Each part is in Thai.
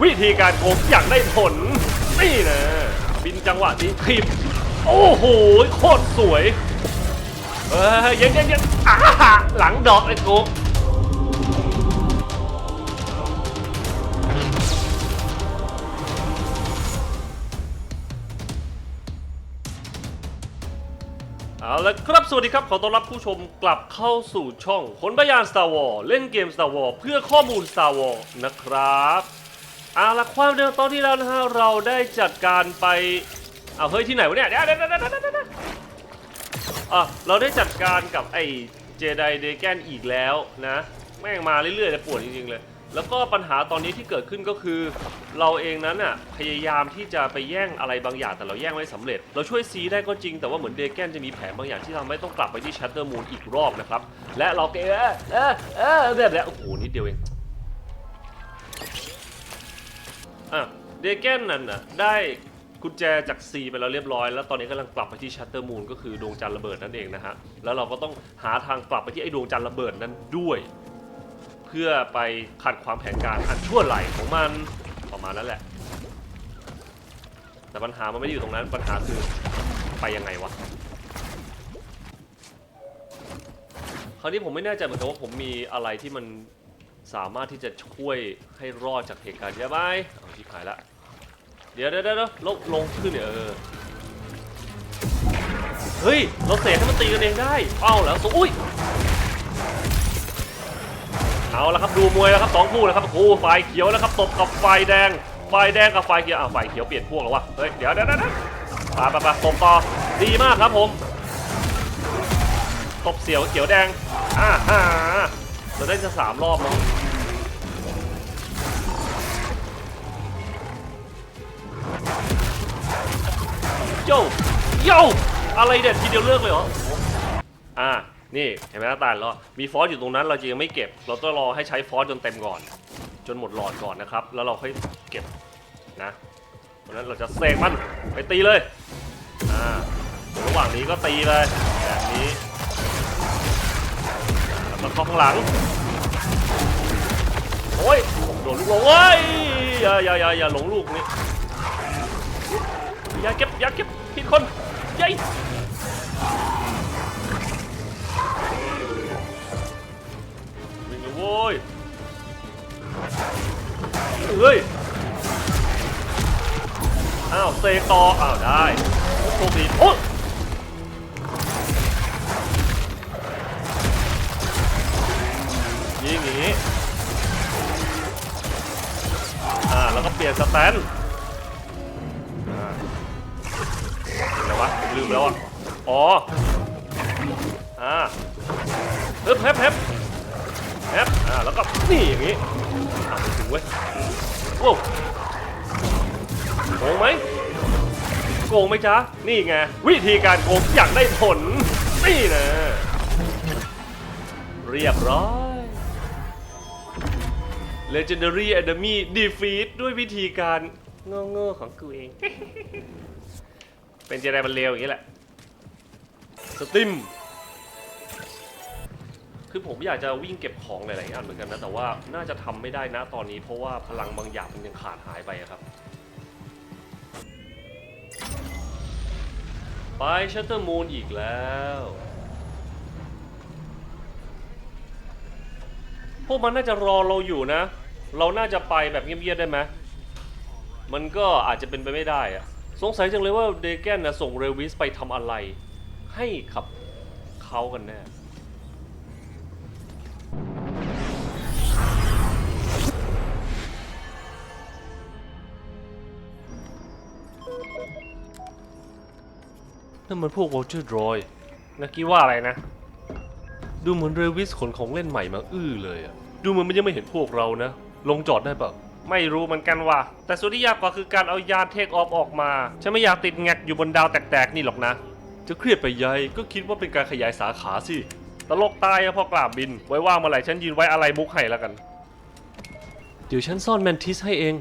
วิธีการโกงอย่างได้ผล นี่นะ บินจังหวะนี้ทีบโอ้โห โคตรสวย เอ้ยยังยังยังอ่าหลังดอกไอ้โกงเอาละครับสวัสดีครับ ขอต้อนรับผู้ชมกลับเข้าสู่ช่องคนบยาน Star Wars เล่นเกม Star Wars เพื่อข้อมูล Star Wars นะครับ เอาละความเดิมตอนที่แล้วนะฮะเราได้จัดการไปเอาเฮ้ยที่ไหนวะเนี่ยเดี๋ยวเดี๋ยวเดี๋ยวเดี๋ยวเดี๋ยวเดี๋อะเราได้จัดการกับไอ้เจไดเดแกนอีกแล้วนะแม่งมาเรื่อยๆเลยปวดจริงๆเลย แล้วก็ปัญหาตอนนี้ที่เกิดขึ้นก็คือ เราเองนั้นน่ะพยายามที่จะไปแย่งอะไรบางอย่างแต่เราแย่งไม่สำเร็จ เราช่วยซีได้ก็จริงแต่ว่าเหมือนเดแกนจะมีแผนบางอย่างที่ทำให้ต้องกลับไปที่ชัตเตอร์มูนอีกรอบนะครับ และเราเกเออเออเออแบบแล้วโอ้โหนิดเดียวเอง อะเดแกนนั่นน่ะได้กุญแจจากซีไปแล้วเรียบร้อย แล้วตอนนี้กำลังกลับไปที่ชัตเตอร์มูนก็คือดวงจันทร์ระเบิดนั่นเองนะฮะ แล้วเราก็ต้องหาทางกลับไปที่ไอ้ดวงจันทร์ระเบิดนั้นด้วย เพื่อไปขัดความแผนการอันชั่วไหลของมันประมาณนั้นแหละ แต่ปัญหามันไม่ได้อยู่ตรงนั้นปัญหาคือไปยังไงวะคราวนี้ผมไม่แน่ใจเหมือนกันว่าผมมีอะไรที่มัน สามารถที่จะช่วยให้รอดจากเหตุการณ์เยอะไหมเอาชิบหายละ เดี๋ยวเดี๋ยวเดี๋ยวลงลงขึ้นเนี่ยเออ เฮ้ย เราเสกให้มันตีกันเองได้ เอ้าแล้วสุอุ้ย เอาละครับดูมวยแล้วครับสองคู่นะครับคู่ฝ่ายเขียวนะครับตบกับฝ่ายแดง ฝ่ายแดงกับฝ่ายเขียวอ่าฝ่ายเขียวเปลี่ยนพวกแล้ววะ เฮ้ย เดี๋ยวเดี๋ยวเดี๋ยวไปไปไปตบต่อ ดีมากครับผม ตบเสียวเขียวแดงอ่าฮ่าเราได้จะสามรอบแล้ ยโยอะไรเด็ดทีเดียวเลิกเลยเหรออ่านี่เห็นไหมหน้าตาแล้วมีฟอสอยู่ตรงนั้นเราจะยังไม่เก็บ เราต้องรอให้ใช้ฟอสจนเต็มก่อน จนหมดหลอดก่อนนะครับ แล้วเราค่อยเก็บนะเพราะนั้นเราจะเสกมันไปตีเลยอ่าระหว่างนี้ก็ตีเลยแบบนี้แล้วก็เข้าข้างหลังโอ้ยโดนลูกหลงเว้ยอย่าอย่าอย่าอย่าหลงลูกนี่ อย่าเก็บอย่าเก็บผิดคนยัยวิ่งเลยโว้ยเฮ้ยอ้าวเซต่ออ้าวได้โชคดีโอ้ยิงอย่างนี้อ่าแล้วก็เปลี่ยนสแตน แล้วอะ อ๋อ อ่าเฮ้ยแฮปแฮปแอปอ่า แล้วก็ นี่อย่างนี้อ่าไม่ถึงเว้ยโอ้โกงไหมโกงไหมจ๊ะ นี่ไง วิธีการโกงอย่างได้ผล นี่นะ เรียบร้อย Legendary Enemy Defeat ด้วยวิธีการโง่ๆของกูเอง เป็นเจไดมันเลวอย่างนี้แหละ สติม คือผมอยากจะวิ่งเก็บของหลายๆอย่างเหมือนกันนะ แต่ว่าน่าจะทำไม่ได้นะตอนนี้ เพราะว่าพลังบางอย่างมันยังขาดหายไปอะครับ ไปชัตเตอร์มูนอีกแล้ว พวกมันน่าจะรอเราอยู่นะ เราน่าจะไปแบบเงียบๆได้ไหม มันก็อาจจะเป็นไปไม่ได้อะ สงสัยจังเลยว่าเดแกนนะส่งเรวิสไปทำอะไร ให้กับเขากันแน่นั่นมันพวกวอลเชอร์ดรอยนักกี้ว่าอะไรนะ ดูเหมือนเรวิสขนของเล่นใหม่มาอื้อเลยอะดูเหมือนมันยังไม่เห็นพวกเรานะ ลงจอดได้ปะ ไม่รู้เหมือนกันว่ะ แต่ส่วนที่ยากกว่าคือการเอายานเทคออฟออกมา ฉันไม่อยากติดแงกอยู่บนดาวแตกๆนี่หรอกนะ จะเครียดไปใหญ่ก็คิดว่าเป็นการขยายสาขาสิ ตลกตายอะพอกราบบิน ไว้ว่างเมื่อไหร่ฉันยืนไว้อะไรมุกให้แล้วกัน เดี๋ยวฉันซ่อนแมนทิสให้เอง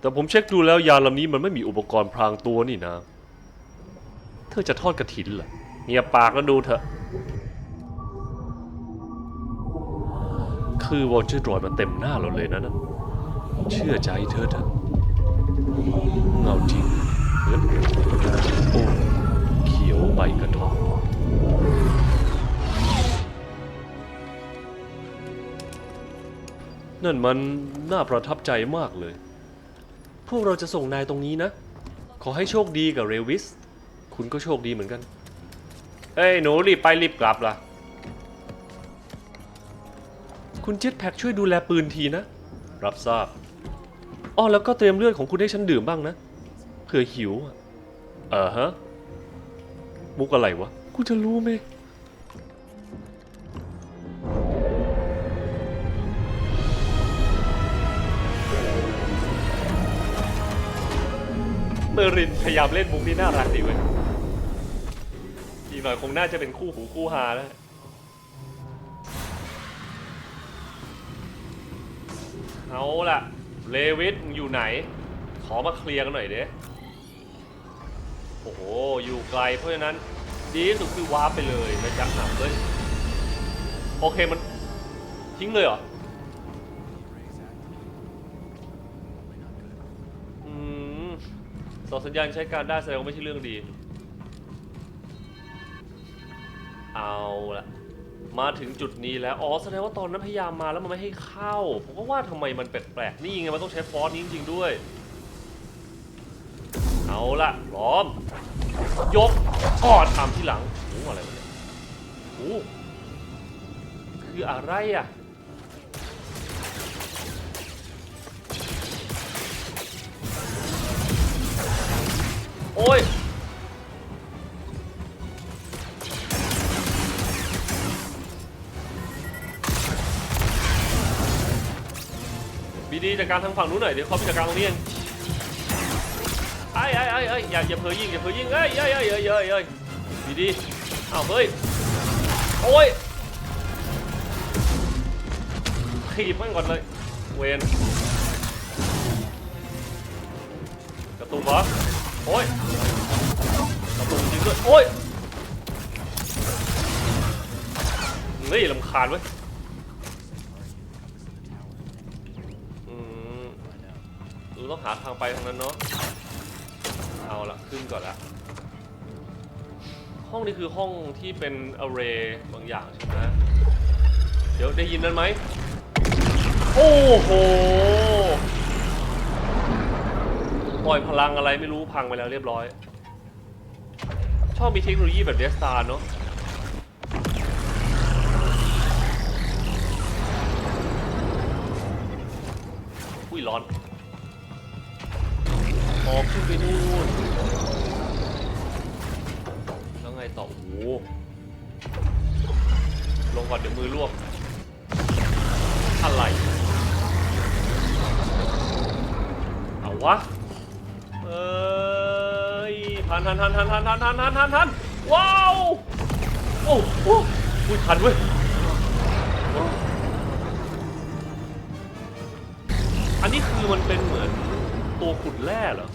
แต่ผมเช็คดูแล้วยานลำนี้มันไม่มีอุปกรณ์พรางตัวนี่นะ เธอจะทอดกระถินเหรอเงียบปากแล้วดูเถอะ คือวอลเชอร์ดรอยมันเต็มหน้าเราเลยนะนั่น เชื่อใจเธอเถอะเงาจริงเฮ้ยโอ้เขียวใบกระท่อมนั่นมันน่าประทับใจมากเลย พวกเราจะส่งนายตรงนี้นะ ขอให้โชคดีกับเรวิส คุณก็โชคดีเหมือนกัน เฮ้ย หนูรีบไปรีบกลับล่ะ คุณเจ็ตแพ็กช่วยดูแลปืนทีนะ รับทราบ อ้อแล้วก็เตรียมเลือดของคุณให้ฉันดื่มบ้างนะเผื่อหิวอะเออฮะมุกอะไรวะกูจะรู้ไหมเมอรินพยายามเล่นมุกนี้น่ารักดีเว้ยอีกหน่อยคงน่าจะเป็นคู่หูคู่ฮาแล้วเอาล่ะ เลวิสมึงอยู่ไหน ขอมาเคลียร์กันหน่อยเด้โอ้โห อยู่ไกล เพราะฉะนั้น ดีที่สุดคือวาร์ปไปเลยนะจ๊ะหนักเลย โอเคมันทิ้งเลยเหรออืมส่งสัญญาณใช้การได้แสดงว่าไม่ใช่เรื่องดี เอาละ มาถึงจุดนี้แล้ว อ๋อ แสดงว่าตอนนั้นพยายามมาแล้วมันไม่ให้เข้า ผมก็ว่าทำไมมันแปลกๆ นี่ไงมันต้องใช้ฟอนต์นี้จริงๆด้วย เอาละพร้อม ยกกอดทำที่หลังโอ้อะไรวะเนี่ยโอ้คืออะไรอะโอ้ยีจากการทางฝั่งนู้นหน่อยเดี๋ยวเขาไปจัดการตรงนี้เองไอ้ไอ้ไอ้ไอ้อย่าอย่าเผลอยิงอย่าเผลอยิงเอ้ยเอ้ยเอ้ยเอ้ยเอ้ยเอ้ยบีดีอ้าวเฮ้ยโอ้ยขีบมันก่อนเลยเวนกระตุกเหรอโอ้ยกระตุกจริงด้วยโอ้ยนี่ลำคาญเว้ย ต้องหาทางไปทางนั้นเนาะ เอาละขึ้นก่อนละ ห้องนี้คือห้องที่เป็น array บางอย่างใช่ไหมเดี๋ยวได้ยินนั้นไหม โอ้โห ปล่อยพลังอะไรไม่รู้พังไปแล้วเรียบร้อย ชอบมีเทคโนโลยีแบบเดสตาร์เนาะอุ้ยร้อน ออกขึ้นไปนู่นแล้วไงต่อโอ้โหลงก่อนเดี๋ยวมือลวกอะไร เอาวะเอ้ยทันทันทันทันทันทันทันทันทันทันว้าวโอ้โหอุ้ยทันเว้ยอันนี้คือมันเป็นเหมือนตัวขุดแร่เหรอ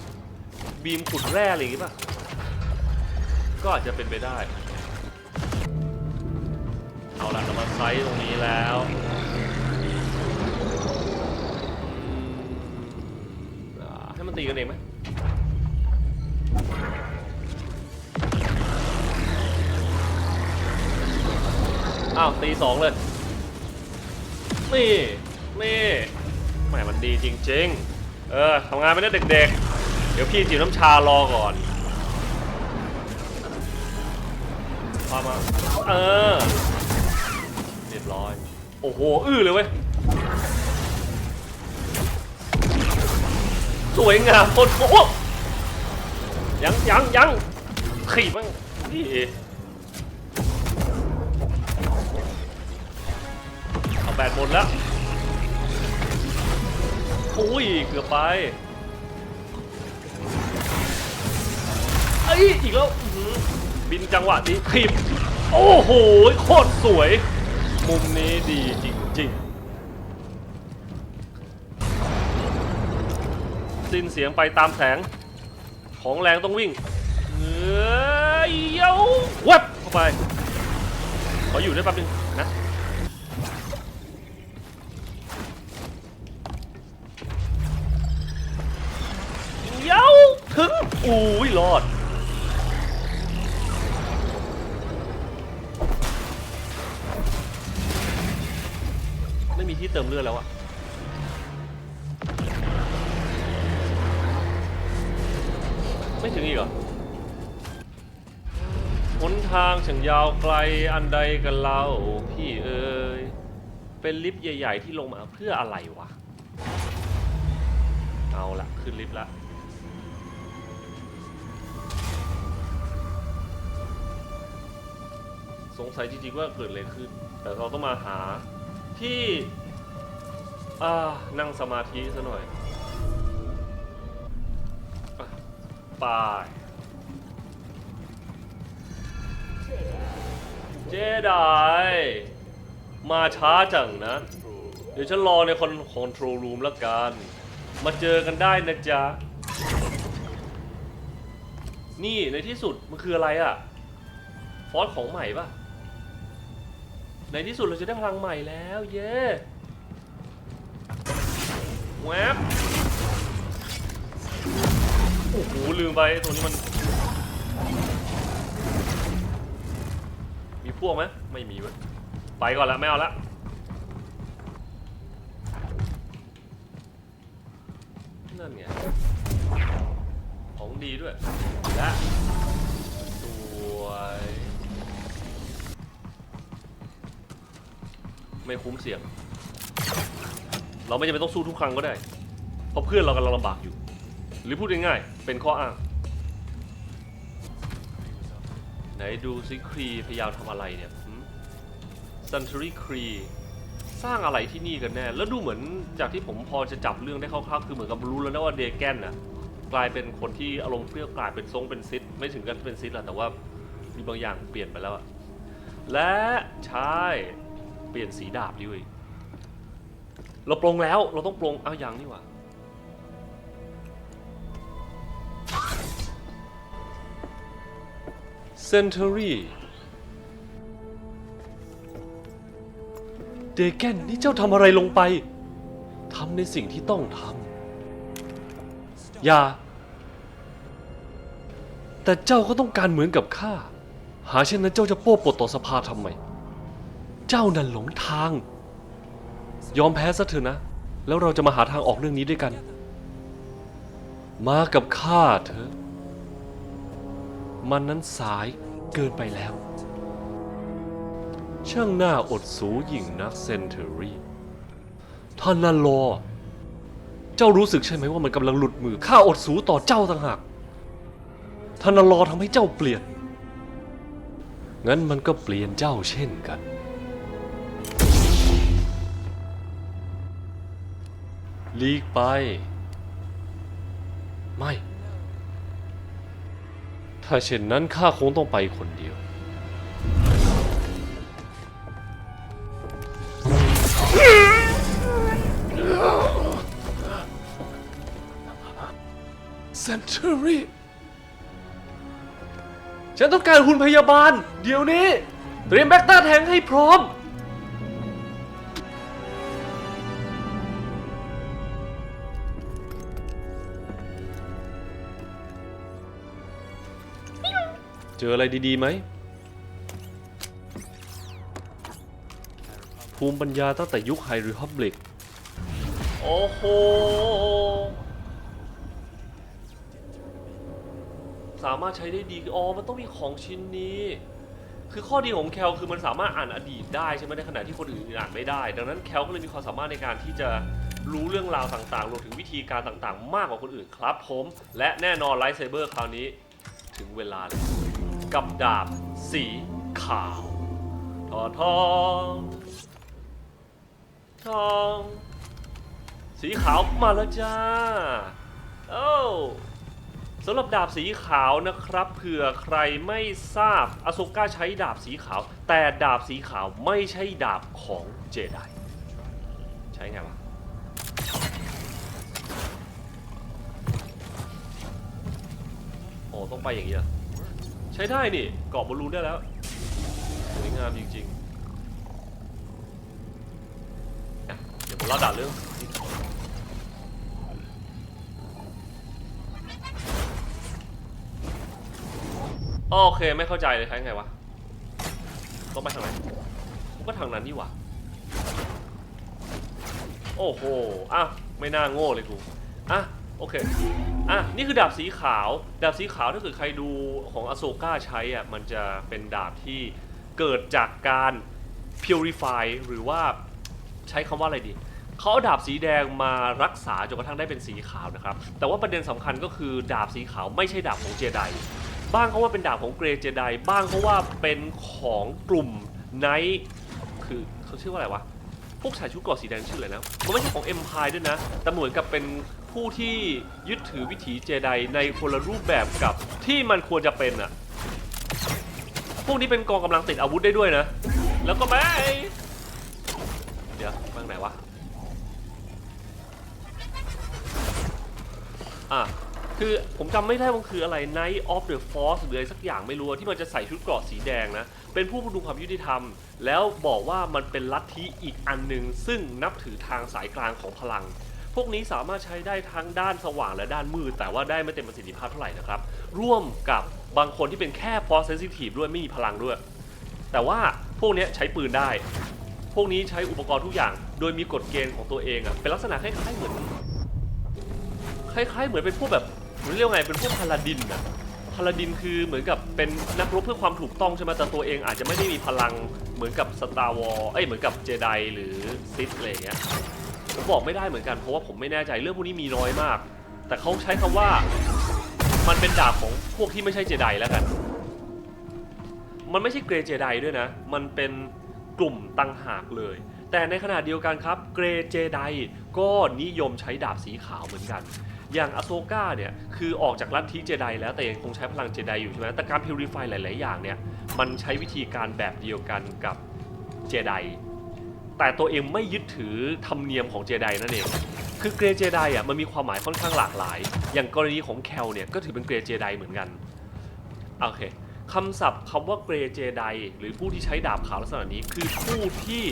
บีมขุดแร่อะไรอย่างงี้ป่ะ ก็อาจจะเป็นไปได้ เอาละเรามาไซส์ตรงนี้แล้วอ่าให้มันตีกันเองไหม อ้าวตีสองเลย นี่ นี่แหมมันดีจริง ๆ เออทำงานไปนะเด็ก ๆ เดี๋ยวพี่จิบน้ำชารอก่อนพามา เออ เรียบร้อย โอ้โห อื้อเลยเว้ย สวยงามโคตรโอ้ยังยังยังขี่บ้างนี่เอาแบตหมดแล้ว อุ้ย เกือบไป เอ้ยอีกแล้วบินจังหวะนี้คลิปโอ้โหโคตรสวย มุมนี้ดีจริงๆสิ้นเสียงไปตามแสง ของแรงต้องวิ่งเงยเย้าเวับเข้าไป ขออยู่ได้แป๊บนึงนะโถึงอุ้ยรอด ที่เติมเลือดแล้วอะไม่ถึงอีกเหรอหนทางช่างยาวไกลอันใดกันเล่าพี่เอ๋ยเป็นลิฟต์ใหญ่ ๆ ที่ลงมาเพื่ออะไรวะ เอาละขึ้นลิฟต์ละสงสัยจริงๆว่าเกิดอะไรขึ้น แต่เราต้องมาหาที่ อ่านั่งสมาธิซะหน่อยอะไป้ายเจไดมาช้าจังนะ เดี๋ยวฉันรอในคอนคอนโทรลรูมแล้วกัน มาเจอกันได้นะจ๊ะ นี่ในที่สุด มันคืออะไรอะฟอสของใหม่ปะในที่สุดเราจะได้พลังใหม่แล้ว เย้ แวบโอ้โหลืมไปตัวนี้มัน มีพวกไหมไม่มีเว้ยไปก่อนละไม่เอาละนั่นไงของดีด้วยและสวยไม่คุ้มเสี่ยง เราไม่จำเป็นต้องสู้ทุกครั้งก็ได้ เพราะเพื่อนเรากำลังลำบากอยู่ หรือพูดง่ายๆ เป็นข้ออ้าง ไหนดูซิครีพยายามทำอะไรเนี่ยซันทรีครีสร้างอะไรที่นี่กันแน่ แล้วดูเหมือนจากที่ผมพอจะจับเรื่องได้คร่าวๆ คือเหมือนกับรู้แล้วนะว่าเดแกนน่ะกลายเป็นคนที่อารมณ์เปรี้ยวกลายเป็นทรงเป็นซิดไม่ถึงกันเป็นซิดแหละแต่ว่ามีบางอย่างเปลี่ยนไปแล้วอะและใช่เปลี่ยนสีดาบด้วย เราปรงแล้วเราต้องปรงเอาวยังนี่หว่าเซนเ u อรี่เดแกนนี่เจ้าทำอะไรลงไปทำในสิ่งที่ต้องทำอย่า แต่เจ้าก็ต้องการเหมือนกับข้า หาเช่นนั้นเจ้าจะโป้ปดต่อสภาทำไม เจ้านั่นหลงทาง ยอมแพ้ซะเถอะนะ แล้วเราจะมาหาทางออกเรื่องนี้ด้วยกัน มากับข้าเถอะ มันนั้นสายเกินไปแล้ว ช่างหน่าอดสูยิ่งนักเซนเทอรี่ท่านนันรอเจ้ารู้สึกใช่ไหมว่ามันกำลังหลุดมือข้าอดสูต่อเจ้าต่างหากท่านนันรอทำให้เจ้าเปลี่ยน งั้นมันก็เปลี่ยนเจ้าเช่นกัน ลีกไป ไม่ ถ้าเช่นนั้นข้าคงต้องไปคนเดียว เซนเ u อรี่ฉันต้องการหุ่นพยาบาล เดี๋ยวนี้ เตรียมแบ็กต้าแทงให้พร้อม ออะไรดีๆไหม ภูมิปัญญาตั้งแต่ยุคไฮริฮับลิก โอ้โหสามารถใช้ได้ดีอ๋อมันต้องมีของชิ้นนี้ คือข้อดีของแคลคือมันสามารถอ่านอดีตได้ใช่ไหมในขณะที่คนอื่นอ่านไม่ได้ ดังนั้นแคลก็เลยมีความสามารถในการที่จะรู้เรื่องราวต่างๆรวมถึงวิธีการต่างๆ มากกว่าคนอื่นครับผม และแน่นอนไลท์เซเบอร์คราวนี้ถึงเวลาแล้ว กับดาบสีขาวทอทองทอง สีขาวมาแล้วจ้าโอ้สำหรับดาบสีขาวนะครับเผื่อใครไม่ทราบอโซก้าใช้ดาบสีขาว แต่ดาบสีขาวไม่ใช่ดาบของเจไดใช้ไงวะโอ้ต้องไปอย่างนี้เหรอ ใช้ได้นี่เกาะบอลลูนได้แล้วสวยงามจริงๆอะเดี๋ยวผมเล่าด่าเรื่องโอเคไม่เข้าใจเลยใช้ไงวะต้องไปทางไหนก็ทางนั้นนี่หว่าโอ้โหอะไม่น่าโง่เลยกูอะ โอเค อะ นี่คือดาบสีขาว ดาบสีขาวถ้าเกิดใครดูของอโศก้าใช้อะ มันจะเป็นดาบที่เกิดจากการ purify หรือว่าใช้คำว่าอะไรดี เขาเอาดาบสีแดงมารักษาจนกระทั่งได้เป็นสีขาวนะครับ แต่ว่าประเด็นสำคัญก็คือดาบสีขาวไม่ใช่ดาบของเจได บ้างเขาว่าเป็นดาบของเกรเจได บ้างเขาว่าเป็นของกลุ่มไนท์คือเขาชื่อว่าอะไรวะ พวกชายชุดเกราะสีแดงชื่ออะไรนะ มันไม่ใช่ของเอ็มพายด้วยนะ แต่เหมือนกับเป็น ผู้ที่ยึดถือวิถีเจไดในคนละรูปแบบกับที่มันควรจะเป็นอะพวกนี้เป็นกองกำลังติดอาวุธได้ด้วยนะ แล้วก็ไปเดี๋ยวบ้างไหนวะ อะ คือผมจำไม่ได้ว่ามันคืออะไร Night of the Force หรืออะไรสักอย่างไม่รู้ที่มันจะใส่ชุดเกราะสีแดงนะ เป็นผู้พดุงความยุติธรรม แล้วบอกว่ามันเป็นลัทธิอีกอันหนึ่งซึ่งนับถือทางสายกลางของพลัง พวกนี้สามารถใช้ได้ทั้งด้านสว่างและด้านมืด แต่ว่าได้ไม่เต็มประสิทธิภาพเท่าไหร่นะครับ ร่วมกับบางคนที่เป็นแค่ Force Sensitive ด้วยไม่มีพลังด้วย แต่ว่าพวกนี้ใช้ปืนได้ พวกนี้ใช้อุปกรณ์ทุกอย่าง โดยมีกฎเกณฑ์ของตัวเองอะเป็นลักษณะคล้ายๆเหมือนคล้ายๆเหมือนเป็นพวกแบบเรียกไงเป็นพวกพาลาดินอะพาลาดินคือเหมือนกับเป็นนักรบเพื่อความถูกต้องใช่ไหมแต่ตัวเองอาจจะไม่ได้มีพลังเหมือนกับสตาร์วอลเอ้ยเหมือนกับเจไดหรือซิธอะไรอย่างเงี้ย ผมบอกไม่ได้เหมือนกันเพราะว่าผมไม่แน่ใจเรื่องพวกนี้มีน้อยมาก แต่เขาใช้คำว่ามันเป็นดาบของพวกที่ไม่ใช่เจไดแล้วกัน มันไม่ใช่เกรเจไดด้วยนะ มันเป็นกลุ่มตังหากเลย แต่ในขณะเดียวกันครับ เกรเจไดก็นิยมใช้ดาบสีขาวเหมือนกัน อย่างอโซก้าเนี่ยคือออกจากลัทธิเจไดแล้วแต่ยังคงใช้พลังเจไดอยู่ใช่ไหมแต่การพิวริฟายหลาย ๆ อย่างเนี่ยมันใช้วิธีการแบบเดียวกันกับเจได แต่ตัวเองไม่ยึดถือธรรมเนียมของเจไดนั่นเอง คือเกรเจไดอะมันมีความหมายค่อนข้างหลากหลาย อย่างกรณีของแคลเนี่ยก็ถือเป็นเกรเจไดเหมือนกัน โอเคคำศัพท์คำว่าเกรเจไดหรือผู้ที่ใช้ดาบขาวลักษณะนี้ คือผู้ที่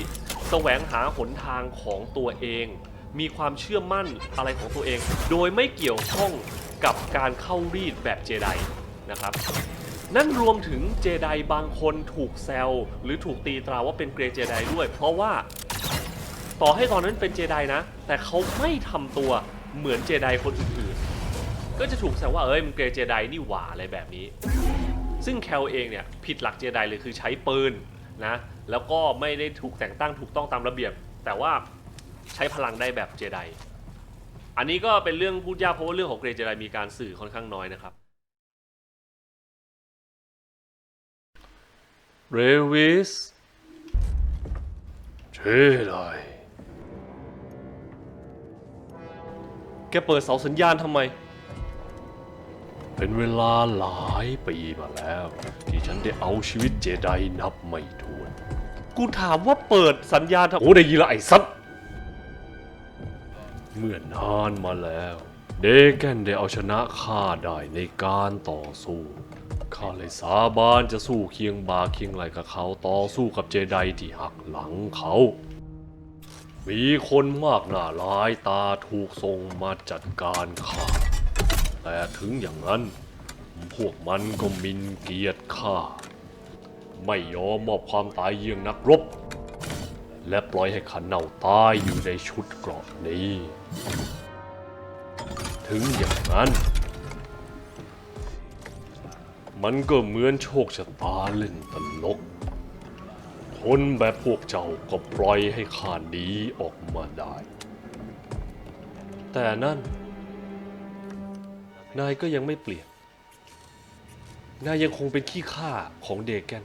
แสวงหาหนทางของตัวเอง มีความเชื่อมั่นอะไรของตัวเอง โดยไม่เกี่ยวข้องกับการเข้ารีดแบบเจไดนะครับ นั่นรวมถึงเจไดบางคนถูกแซวหรือถูกตีตราว่าเป็นเกรเจไดด้วย เพราะว่าต่อให้ตอนนั้นเป็นเจไดนะ แต่เขาไม่ทำตัวเหมือนเจไดคนอื่นๆ ก็จะถูกแซวว่าเอ้ยมันเกรเจไดนี่หว่าอะไรแบบนี้ ซึ่งแคลเองเนี่ยผิดหลักเจไดเลยคือใช้ปืนนะแล้วก็ไม่ได้ถูกแต่งตั้งถูกต้องตามระเบียบ แต่ว่าใช้พลังได้แบบเจไดอันนี้ก็เป็นเรื่องพูดยากเพราะว่าเรื่องของเกรเจไดมีการสื่อค่อนข้างน้อยนะครับ เรวิสเชไดแกเปิดเสาสัญญาณทำไม เป็นเวลาหลายปีมาแล้ว ที่ฉันได้เอาชีวิตเจไดนับไม่ถ้วน กูถามว่าเปิดสัญญาณทำโอ้ได้ยินละไอ้สัตว์เมื่อนานมาแล้ว เดแกนได้เอาชนะข้าได้ในการต่อสู้ ข้าเลยสาบานจะสู้เคียงบ่าเคียงไหลกับเขาต่อสู้กับเจไดที่หักหลังเขา มีคนมากหน้าหลายตาถูกส่งมาจัดการข้า แต่ถึงอย่างนั้น พวกมันก็มินเกียรติข้า ไม่ยอมมอบความตายเยี่ยงนักรบ และปล่อยให้ข้าเน่าตายอยู่ในชุดเกราะนี้ ถึงอย่างนั้น มันก็เหมือนโชคชะตาเล่นตลก คนแบบพวกเจ้าก็ปล่อยให้ข้าหนีออกมาได้ แต่นั่น นายก็ยังไม่เปลี่ยน นายยังคงเป็นขี้ข้าของเดแกน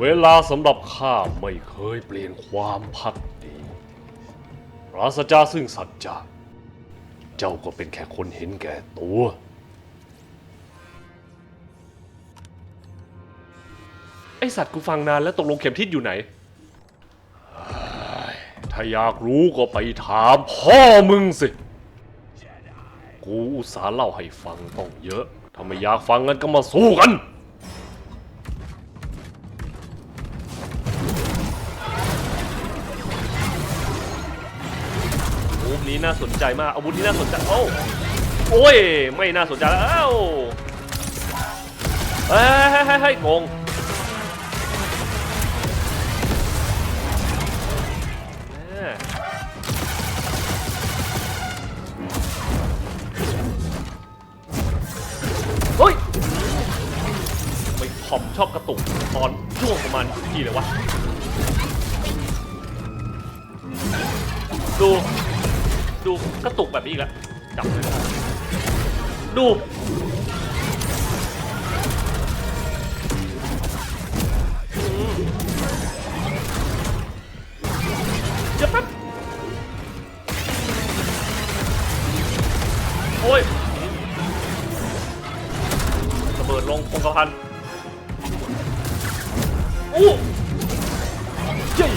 เวลาสำหรับข้าไม่เคยเปลี่ยนความพักดีปราศจากซึ่งสัจจะ เจ้าก็เป็นแค่คนเห็นแก่ตัว ไอสัตว์กูฟังนานแล้วตกลงเข็มทิศอยู่ไหน ถ้าอยากรู้ก็ไปถามพ่อมึงสิ กูอุตส่าห์เล่าให้ฟังต้องเยอะ ถ้าไม่อยากฟังกันก็มาสู้กันอาวุธนี้น่าสนใจมาก อาวุธนี้น่าสนใจ โอ้โอ้ย ไม่น่าสนใจแล้วเฮ้ยเฮ้ยเฮ้ยเฮ้ยงง ตุกตอนช่วงประมาณกี่เลยวะ ดู ดูกระตุกแบบนี้อีกแล้วจับดูเดี๋ยวแป๊บโอ้ยระเบิดลงคงกระพัน อู้เย้ย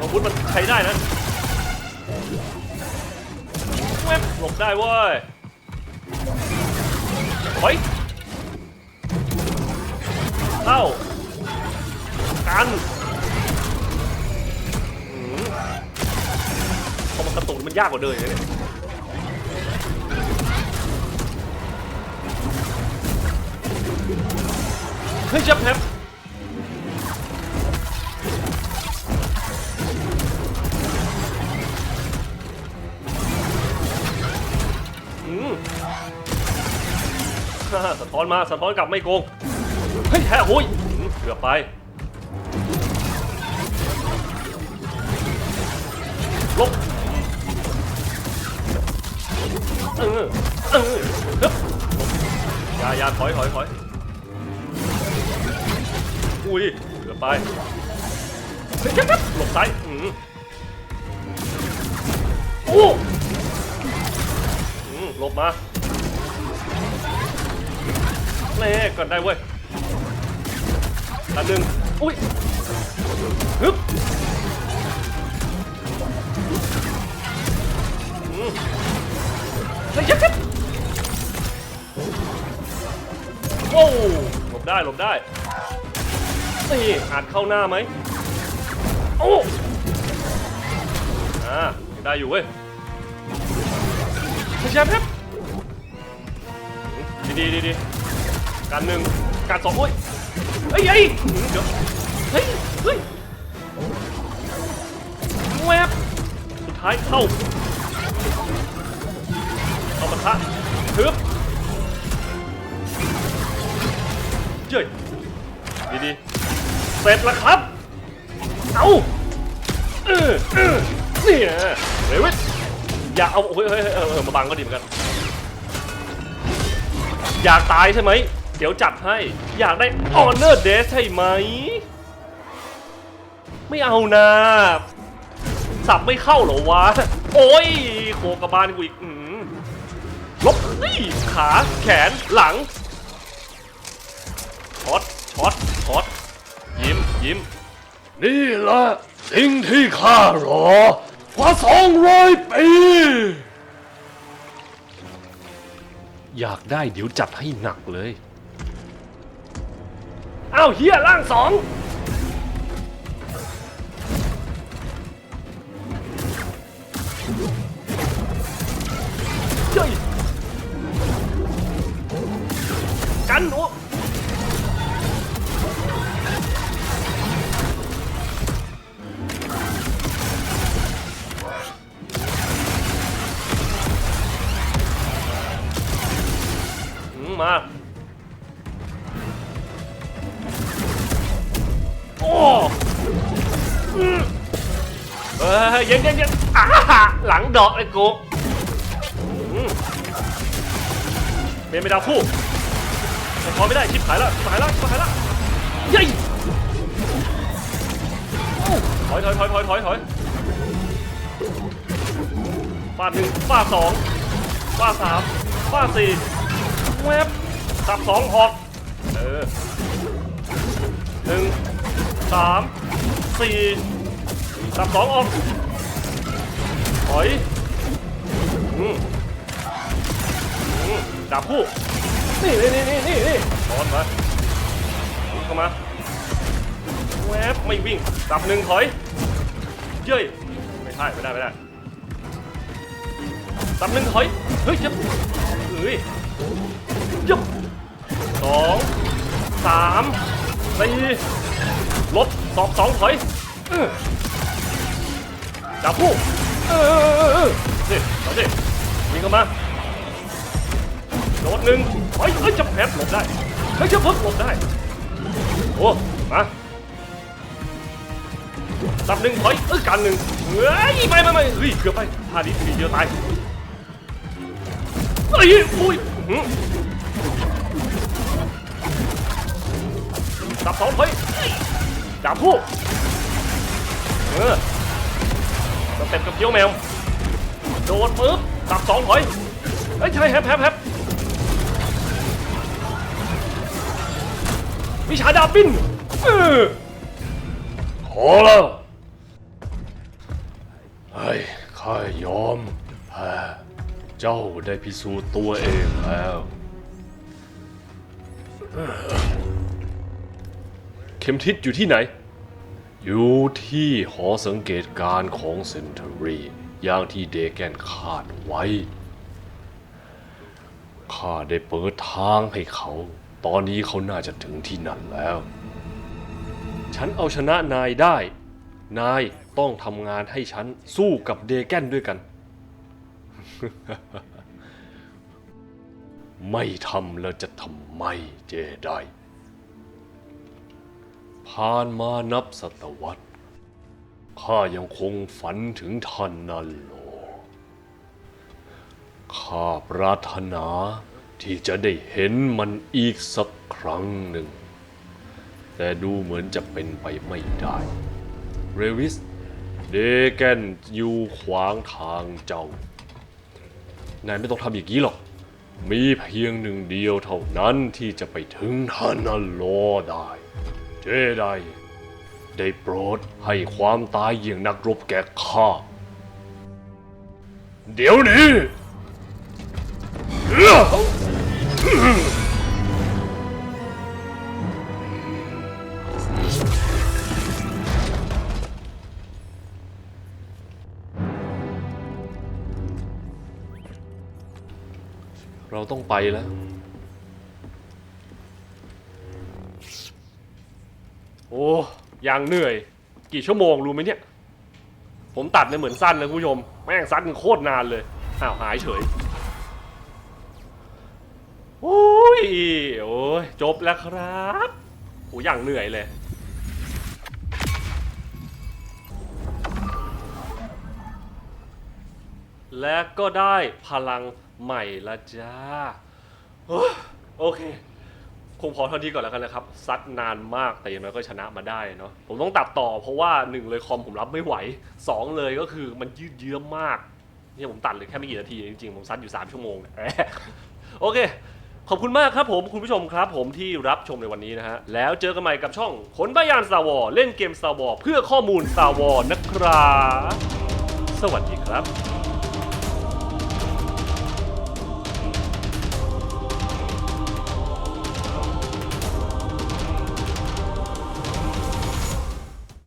อาวุธมันใช้ได้นะแวบหลบได้เว้ยเฮ้ยเข้ากันอืมพอมันกระตุกมันยากกว่าเดิมเลยเนี่ย เฮ้ยจับแฮปอืมฮ่าสะท้อนมาสะท้อนกลับไม่โกง เฮ้ยแฮ่หุยอืมเกือบไป ลบเออเออฮึบลบอย่าอย่าถอยถอยถอย อุ้ยเกือบไปเฮ้ยคบหลบซ้ายอืมโอ้อืมหลบมาเล่ก่อนได้เว้ยอันหนึ่งอุ้ยฮึบอืมเฮ้ยยัดยัดโอ้หลบได้หลบได้ นี่อาจเข้าหน้าไหมโอ้อ่ายังได้อยู่เว้ยไม่ใช่ครับดีดีดีดีการหนึ่งการสองโอ้ยเฮ้ยเฮ้ยเดี๋ยวเฮ้ยเฮ้ยแวบสุดท้ายเข้าเอามาทะทึบเจ้ยดีดี สร็จแล้วครับ เอาเออเออนี่นะเรวิทอย่าเอาเฮ้ยเฮ้ยเออมาบังก็ดีเหมือนกัน อยากตายใช่ไหม เดี๋ยวจัดให้ อยากได้ Honor Death ใช่ไหม ไม่เอานะสับไม่เข้าเหรอวะ โอ้ยโคกระบาลกูอีกอลบนี่ขา แขน หลัง ช็อต ช็อต ช็อต ยิ้มยิ้ม นี่แหละสิ่งที่ข้ารอกว่าสองร้อยปี อยากได้เดี๋ยวจัดให้หนักเลย อ้าวเฮียล่างสองเฮ้ยกันโอ้อื เฮ้ยเย็นเย็นเย็นอ่าหลังดอกเลยกูอืมเป็นไม่ดาวคู่แต่พอไม่ได้ชิบหายแล้วชิบหายแล้วชิบหายแล้วเยัยถอยถอยถอยถอยถอยถอยฟาดหนึ่งฟาดสองฟาดสามฟาดสี่แวบสับสองหอกเออหนึ่งสามสี่ สับสองออกถอยอืมอืมจับคู่ นี่นี่นี่นี่นี่นี่ถอนมาเข้ามาแวบไม่วิ่งสับหนึ่งถอย เย้ย ไม่ใช่ไม่ได้ไม่ได้ตำหนึ่งถอย เฮ้ยยับเฮ้ยยับสองสามสี่ลบสองสองถอย จับผู้เออเออเออเออนี่เอาสิยิงเข้ามาโดดหนึ่งเฮ้ยเฮ้ยจับแผลหลบได้เฮ้ยจับพึ่งหลบได้โอ้มาตับหนึ่งถอยเออการหนึ่งเฮ้ยไม่ไม่ไม่เฮ้ยเกือบไปพาดิทีเดียวตายเฮ้ยอุ้ยจับสองถอยจับผู้เออ เต็ปกับเกี้ยวแมว โดนปึ๊บจับสองถอยเฮ้ยใช่แฮปแฮปแฮปวิชาดาบบินเออพอแล้วเฮ้ยข้ายอมแพ้เจ้าได้พิสูจน์ตัวเองแล้วเข็มทิศอยู่ที่ไหน อยู่ที่หอสังเกตการของเซนเทอรีอย่างที่เดแกนคาดไว้ ข้าได้เปิดทางให้เขา ตอนนี้เขาน่าจะถึงที่นั่นแล้ว ฉันเอาชนะนายได้ นายต้องทำงานให้ฉันสู้กับเดแกนด้วยกัน ไม่ทำแล้วจะทำไมเจได ผ่านมานับศตวรรษ ข้ายังคงฝันถึงท่านนั่นโล ข้าปรารถนาที่จะได้เห็นมันอีกสักครั้งหนึ่ง แต่ดูเหมือนจะเป็นไปไม่ได้ เรวิส เดแกนอยู่ขวางทางเจ้า นายไม่ต้องทำอย่างนี้หรอก มีเพียงหนึ่งเดียวเท่านั้นที่จะไปถึงท่านอัลลได้ จไดได้โปรดให้ความตายอย่างนักรบแก่ข้า เดี๋ยวนี้เราต้องไปแล้ว อ้ยังเหนื่อย กี่ชั่วโมงรู้ไหมเนี่ย ผมตัดเลยเหมือนสั้นนะคุณผู้ชม แม่งสั้นโคตรนานเลย อ้าวหายเฉย โอ้ย โอ้ย จบแล้วครับโอ้อย่างเหนื่อยเลย และก็ได้พลังใหม่ละจ้า โอเค คงพอเท่านี้ก่อนแล้วกันนะครับซัดนานมากแต่อยังน้อยก็ชนะมาได้เนาะผมต้องตัดต่อเพราะว่าหนึ่งเลยคอมผมรับไม่ไหวสองเลยก็คือมันยืดเยื้อมากเนี่ยผมตัดเลยแค่ไม่กี่นาทีจริงๆผมซัดอยู่ 3 ชั่วโมงเนี่ยโอเค ขอบคุณมากครับผมคุณผู้ชมครับ ผมที่รับชมในวันนี้นะฮะ แล้วเจอกันใหม่กับช่องขนบายาน Star Wars เล่นเกม Star Wars เพื่อข้อมูล Star Wars นะครับ สวัสดีครับ